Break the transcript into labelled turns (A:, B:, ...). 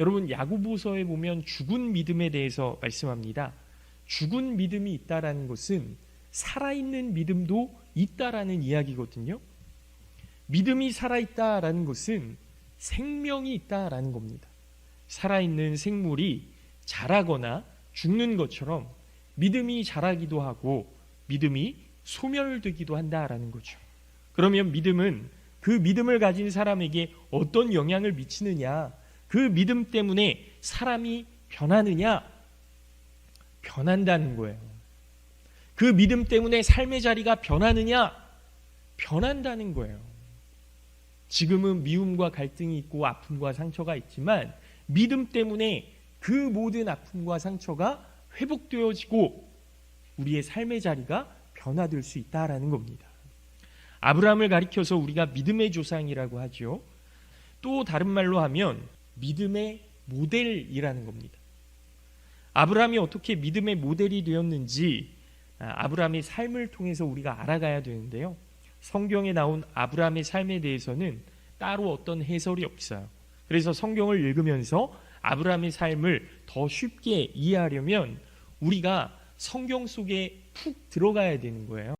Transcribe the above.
A: 여러분 야고보서에 보면 죽은 믿음에 대해서 말씀합니다. 죽은 믿음이 있다라는 것은 살아있는 믿음도 있다라는 이야기거든요. 믿음이 살아있다라는 것은 생명이 있다라는 겁니다. 살아있는 생물이 자라거나 죽는 것처럼 믿음이 자라기도 하고 믿음이 소멸되기도 한다라는 거죠. 그러면 믿음은 그 믿음을 가진 사람에게 어떤 영향을 미치느냐? 그 믿음 때문에 사람이 변하느냐? 변한다는 거예요. 그 믿음 때문에 삶의 자리가 변하느냐? 변한다는 거예요. 지금은 미움과 갈등이 있고 아픔과 상처가 있지만 믿음 때문에 그 모든 아픔과 상처가 회복되어지고 우리의 삶의 자리가 변화될 수 있다라는 겁니다. 아브라함을 가리켜서 우리가 믿음의 조상이라고 하죠. 또 다른 말로 하면 믿음의 모델이라는 겁니다. 아브라함이 어떻게 믿음의 모델이 되었는지 아, 아브라함의 삶을 통해서 우리가 알아가야 되는데요. 성경에 나온 아브라함의 삶에 대해서는 따로 어떤 해설이 없어요. 그래서 성경을 읽으면서 아브라함의 삶을 더 쉽게 이해하려면 우리가 성경 속에 푹 들어가야 되는 거예요.